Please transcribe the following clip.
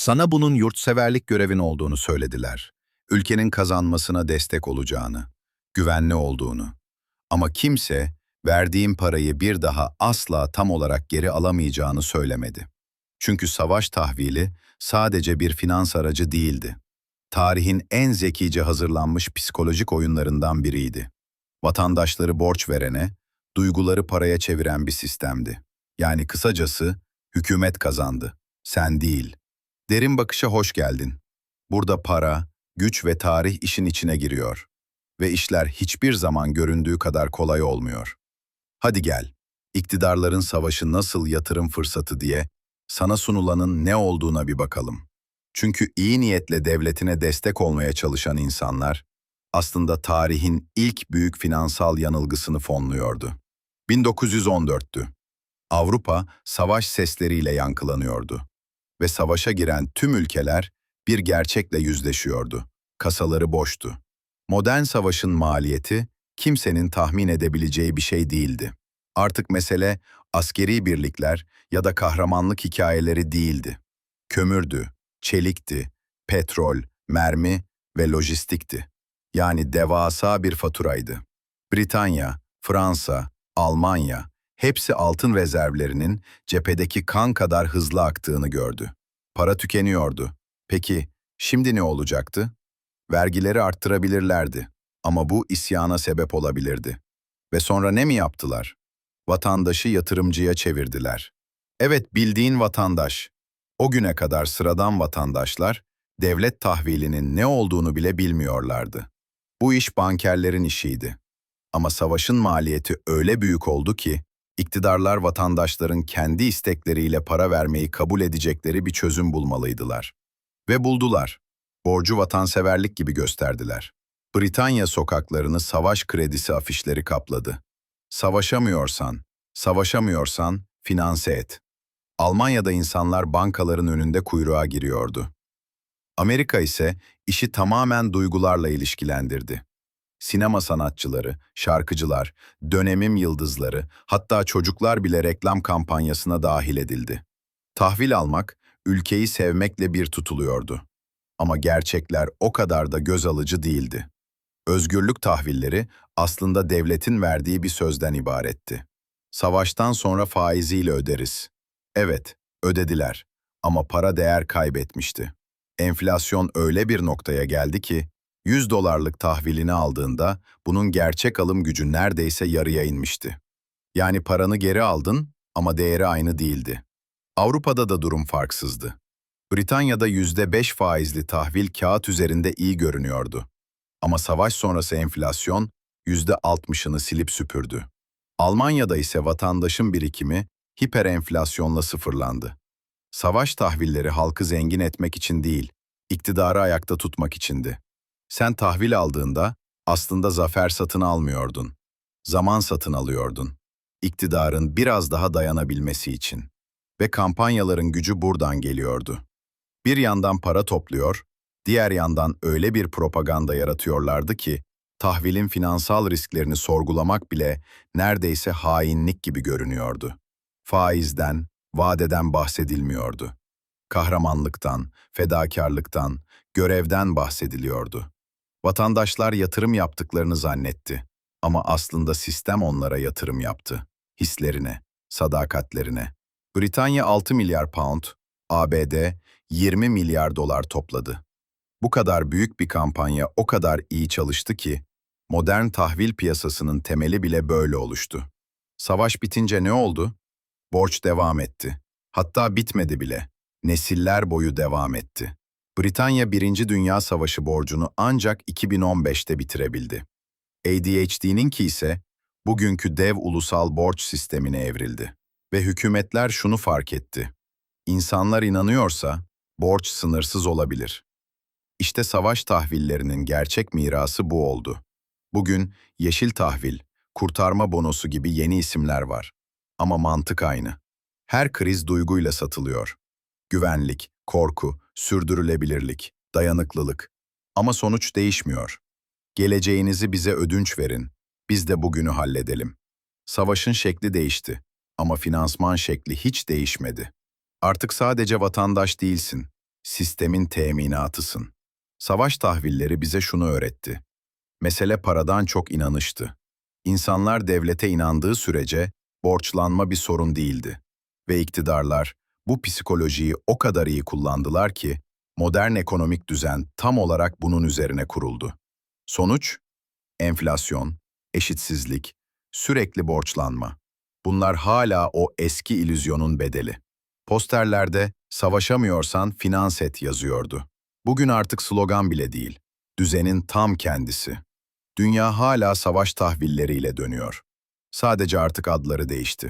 Sana bunun yurtseverlik görevin olduğunu söylediler. Ülkenin kazanmasına destek olacağını, güvenli olduğunu. Ama kimse verdiğin parayı bir daha asla tam olarak geri alamayacağını söylemedi. Çünkü savaş tahvili sadece bir finans aracı değildi. Tarihin en zekice hazırlanmış psikolojik oyunlarından biriydi. Vatandaşları borç verene, duyguları paraya çeviren bir sistemdi. Yani kısacası hükümet kazandı, sen değil. Derin bakışa hoş geldin. Burada para, güç ve tarih işin içine giriyor. Ve işler hiçbir zaman göründüğü kadar kolay olmuyor. Hadi gel, iktidarların savaşı nasıl yatırım fırsatı diye sana sunulanın ne olduğuna bir bakalım. Çünkü iyi niyetle devletine destek olmaya çalışan insanlar aslında tarihin ilk büyük finansal yanılgısını fonluyordu. 1914'tü. Avrupa savaş sesleriyle yankılanıyordu ve savaşa giren tüm ülkeler bir gerçekle yüzleşiyordu. Kasaları boştu. Modern savaşın maliyeti kimsenin tahmin edebileceği bir şey değildi. Artık mesele askeri birlikler ya da kahramanlık hikayeleri değildi. Kömürdü, çelikti, petrol, mermi ve lojistikti. Yani devasa bir faturaydı. Britanya, Fransa, Almanya hepsi altın rezervlerinin cephedeki kan kadar hızlı aktığını gördü. Para tükeniyordu. Peki şimdi ne olacaktı? Vergileri arttırabilirlerdi ama bu isyana sebep olabilirdi. Ve sonra ne mi yaptılar? Vatandaşı yatırımcıya çevirdiler. Evet bildiğin vatandaş. O güne kadar sıradan vatandaşlar devlet tahvilinin ne olduğunu bile bilmiyorlardı. Bu iş bankerlerin işiydi. Ama savaşın maliyeti öyle büyük oldu ki iktidarlar vatandaşların kendi istekleriyle para vermeyi kabul edecekleri bir çözüm bulmalıydılar. Ve buldular. Borcu vatanseverlik gibi gösterdiler. Britanya sokaklarını savaş kredisi afişleri kapladı. Savaşamıyorsan, savaşamıyorsan finanse et. Almanya'da insanlar bankaların önünde kuyruğa giriyordu. Amerika ise işi tamamen duygularla ilişkilendirdi. Sinema sanatçıları, şarkıcılar, dönemin yıldızları, hatta çocuklar bile reklam kampanyasına dahil edildi. Tahvil almak, ülkeyi sevmekle bir tutuluyordu. Ama gerçekler o kadar da göz alıcı değildi. Özgürlük tahvilleri aslında devletin verdiği bir sözden ibaretti. Savaştan sonra faiziyle öderiz. Evet, ödediler ama para değer kaybetmişti. Enflasyon öyle bir noktaya geldi ki 100 dolarlık tahvilini aldığında bunun gerçek alım gücü neredeyse yarıya inmişti. Yani paranı geri aldın ama değeri aynı değildi. Avrupa'da da durum farksızdı. Britanya'da %5 faizli tahvil kağıt üzerinde iyi görünüyordu. Ama savaş sonrası enflasyon %60'ını silip süpürdü. Almanya'da ise vatandaşın birikimi hiperenflasyonla sıfırlandı. Savaş tahvilleri halkı zengin etmek için değil, iktidarı ayakta tutmak içindi. Sen tahvil aldığında aslında zafer satın almıyordun. Zaman satın alıyordun. İktidarın biraz daha dayanabilmesi için. Ve kampanyaların gücü buradan geliyordu. Bir yandan para topluyor, diğer yandan öyle bir propaganda yaratıyorlardı ki, tahvilin finansal risklerini sorgulamak bile neredeyse hainlik gibi görünüyordu. Faizden, vadeden bahsedilmiyordu. Kahramanlıktan, fedakarlıktan, görevden bahsediliyordu. Vatandaşlar yatırım yaptıklarını zannetti. Ama aslında sistem onlara yatırım yaptı. Hislerine, sadakatlerine. Britanya 6 milyar pound, ABD 20 milyar dolar topladı. Bu kadar büyük bir kampanya o kadar iyi çalıştı ki, modern tahvil piyasasının temeli bile böyle oluştu. Savaş bitince ne oldu? Borç devam etti. Hatta bitmedi bile. Nesiller boyu devam etti. Britanya Birinci Dünya Savaşı borcunu ancak 2015'te bitirebildi. ADHD'ninki ise bugünkü dev ulusal borç sistemine evrildi. Ve hükümetler şunu fark etti. İnsanlar inanıyorsa borç sınırsız olabilir. İşte savaş tahvillerinin gerçek mirası bu oldu. Bugün yeşil tahvil, kurtarma bonosu gibi yeni isimler var. Ama mantık aynı. Her kriz duyguyla satılıyor. Güvenlik, korku, sürdürülebilirlik, dayanıklılık. Ama sonuç değişmiyor. Geleceğinizi bize ödünç verin, biz de bugünü halledelim. Savaşın şekli değişti ama finansman şekli hiç değişmedi. Artık sadece vatandaş değilsin, sistemin teminatısın. Savaş tahvilleri bize şunu öğretti. Mesele paradan çok inanıştı. İnsanlar devlete inandığı sürece borçlanma bir sorun değildi. Ve iktidarlar bu psikolojiyi o kadar iyi kullandılar ki modern ekonomik düzen tam olarak bunun üzerine kuruldu. Sonuç? Enflasyon, eşitsizlik, sürekli borçlanma. Bunlar hala o eski ilüzyonun bedeli. Posterlerde savaşamıyorsan finans et yazıyordu. Bugün artık slogan bile değil, düzenin tam kendisi. Dünya hala savaş tahvilleriyle dönüyor. Sadece artık adları değişti.